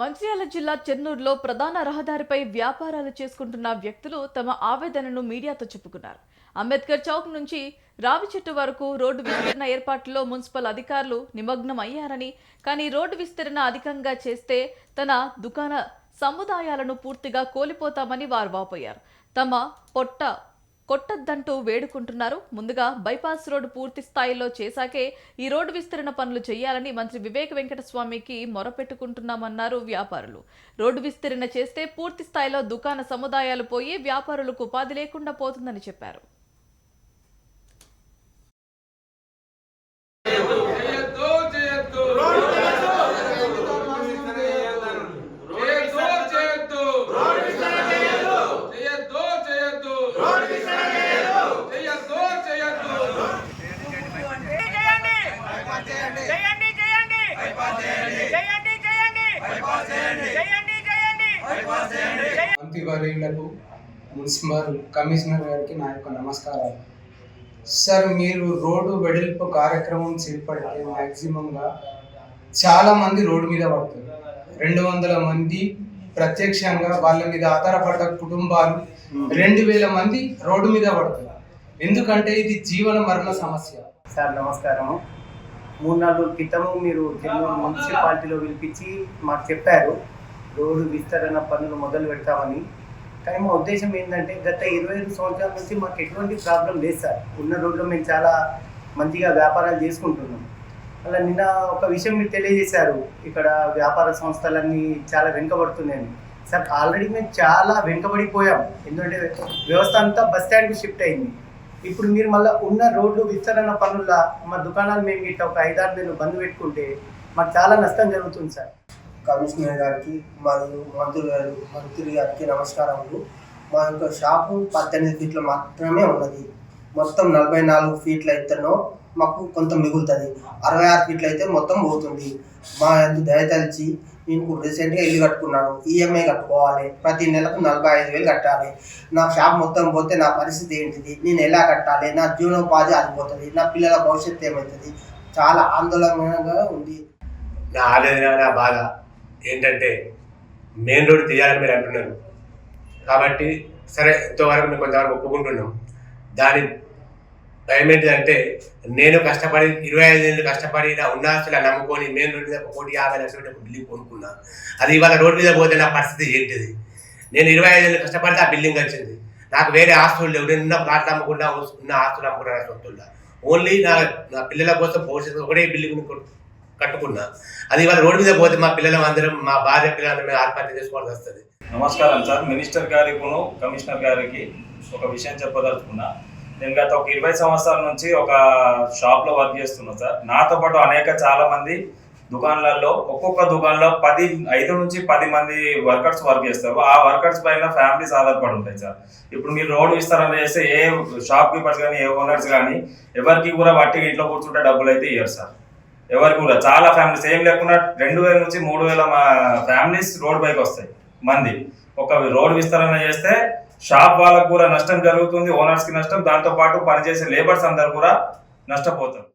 మంచిర్యాల జిల్లా చెన్నూరులో ప్రధాన రహదారిపై వ్యాపారాలు చేసుకుంటున్న వ్యక్తులు తమ ఆవేదనను మీడియాతో చెప్పుకున్నారు. అంబేద్కర్ చౌక్ నుంచి రావి చెట్టు వరకు రోడ్డు విస్తరణ ఏర్పాట్లో మున్సిపల్ అధికారులు నిమగ్నం అయ్యారని కానీ రోడ్డు విస్తరణ అధికంగా చేస్తే తన దుకాణ సముదాయాలను పూర్తిగా కోల్పోతామని వారు వాపోయారు. తమ పొట్ట కొట్టద్దంటూ వేడుకుంటున్నారు. ముందుగా బైపాస్ రోడ్డు పూర్తి స్థాయిలో చేశాకే ఈ రోడ్డు విస్తరణ పనులు చేయాలని మంత్రి వివేక వెంకటస్వామికి మొరపెట్టుకుంటున్నామన్నారు వ్యాపారులు. రోడ్డు విస్తరణ చేస్తే పూర్తి స్థాయిలో దుకాణ సముదాయాలు పోయి వ్యాపారులకు ఉపాధి లేకుండా పోతుందని చెప్పారు. చేయండి. చేయండి చేయండి. చేయండి. చేయండి చేయండి. మంత్రివర్యులకు మున్సిపల్ కమిషనర్ గారికి నా యొక్క నమస్కారాలు. సార్ మీరు రోడ్డు వెడల్పు కార్యక్రమం చేపడితే మ్యాక్సిమంగా చాలా మంది రోడ్డు మీద పడతారు. రెండు వందల మంది ప్రత్యక్షంగా వాళ్ళ మీద ఆధారపడ్డ కుటుంబాలు రెండు వేల మంది రోడ్డు మీద పడతారు. ఎందుకంటే ఇది జీవన మరణ సమస్య. సార్ నమస్కారము. మూడు నాలుగు రోజుల క్రితము మీరు చెన్నూరు మున్సిపాలిటీలో పిలిపించి మాకు చెప్పారు. రోడ్డు విస్తరణ పనులు మొదలు పెడతామని. కానీ మా ఉద్దేశం ఏంటంటే గత ఇరవై ఐదు సంవత్సరాల నుంచి మాకు ఎటువంటి ప్రాబ్లం లేదు సార్. ఉన్న రోడ్లో మేము చాలా మంచిగా వ్యాపారాలు చేసుకుంటున్నాం. అలా నిన్న ఒక విషయం మీరు తెలియజేశారు. ఇక్కడ వ్యాపార సంస్థలన్నీ చాలా వెనుకబడుతున్నాయని. సార్ ఆల్రెడీ మేము చాలా వెనుకబడిపోయాం. ఎందుకంటే వ్యవస్థ అంతా బస్ స్టాండ్కి షిఫ్ట్ అయింది. ఇప్పుడు మీరు మళ్ళీ ఉన్న రోడ్లు విస్తరణ పనుల మా దుకాణాలు మేము ఇట్లా ఒక ఐదారు నెలలు బంద్ పెట్టుకుంటే మాకు చాలా నష్టం జరుగుతుంది సార్. కమిషనర్ గారికి మరియు మంత్రి గారు మంత్రి గారికి నమస్కారములు. మా యొక్క షాపు పద్దెనిమిది ఫీట్లు మాత్రమే ఉన్నది. మొత్తం నలభై నాలుగు ఫీట్ల ఎత్తనో మాకు కొంత మిగులుతుంది. అరవై ఆరు ఫీట్లు అయితే మొత్తం పోతుంది. మా యొక్క దయతలిచి నేను రీసెంట్గా ఇల్లు కట్టుకున్నాను. ఈఎంఐ కట్టుకోవాలి. ప్రతి నెలకు నలభై ఐదు వేలు కట్టాలి. నా షాప్ మొత్తం పోతే నా పరిస్థితి ఏంటిది? నేను ఎలా కట్టాలి? నా జీవనోపాధి ఆగిపోతుంది. నా పిల్లల భవిష్యత్తు ఏమవుతుంది చాలా ఆందోళనగా ఉంది. నా ఆవేదన నా బాధ ఏంటంటే మెయిన్ రోడ్ తీయాలని మీరు అంటున్నారు. కాబట్టి సరే ఇంతవరకు మేము కొంతవరకు ఒప్పుకుంటున్నాం. దాని భయం ఏంటిదంటే నేను కష్టపడి ఇరవై ఐదు ఏళ్ళు కష్టపడి నా ఉన్న నమ్ముకొని మెయిన్ రోడ్డు మీద ఒక కోటి యాభై లక్షల ఒక బిల్డింగ్ కొనుక్కున్నా అది ఇవాళ రోడ్ మీద పోతే నా పరిస్థితి ఏంటిది? నేను ఇరవై ఐదు ఏళ్ళు కష్టపడితే ఆ బిల్డింగ్ వచ్చింది. నాకు వేరే ఆస్తులు లేవు. నేను ఉన్న ప్లాట్లు అమ్ముకున్నా ఉన్న ఆస్తులు అమ్ముకున్నా నా సొంతుల్లో ఓన్లీ నా నా పిల్లల కోసం భవిష్యత్తు ఒకటే బిల్డింగ్ కట్టుకున్నా. అది ఇవాళ రోడ్డు మీద పోతే మా పిల్లలం అందరం మా భార్య పిల్లలందరం మేము ఆత్మహత్య చేసుకోవాల్సి వస్తుంది. నమస్కారం సార్. మినిస్టర్ గారికి కమిషనర్ గారికి ఒక విషయం చెప్పదలుచుకున్నా. నేను గత ఒక ఇరవై సంవత్సరాల నుంచి ఒక షాప్లో వర్క్ చేస్తున్నా సార్. నాతో పాటు అనేక చాలా మంది దుకాణాలలో ఒక్కొక్క దుకాణంలో పది ఐదు నుంచి పది మంది వర్కర్స్ వర్క్ చేస్తారు. ఆ వర్కర్స్ పైన ఫ్యామిలీస్ ఆధారపడి ఉంటాయి సార్. ఇప్పుడు మీరు రోడ్ విస్తరణ చేస్తే ఏ షాప్ కీపర్స్ కానీ ఏ ఓనర్స్ కానీ ఎవరికి కూడా వట్టి ఇంట్లో కూర్చుంటే డబ్బులు అయితే ఇయ్యరు సార్. ఎవరికి కూడా. చాలా ఫ్యామిలీస్ ఏం లేకుండా రెండు వేల నుంచి మూడు వేల మా ఫ్యామిలీస్ రోడ్ పైకి వస్తాయి. మంది. ఒక రోడ్ విస్తరణ చేస్తే షాప్ వాళ్ళకు కూడా నష్టం జరుగుతుంది ఓనర్స్కి నష్టం దాంతో పాటు పనిచేసే లేబర్స్ అందరు కూడా నష్టపోతారు.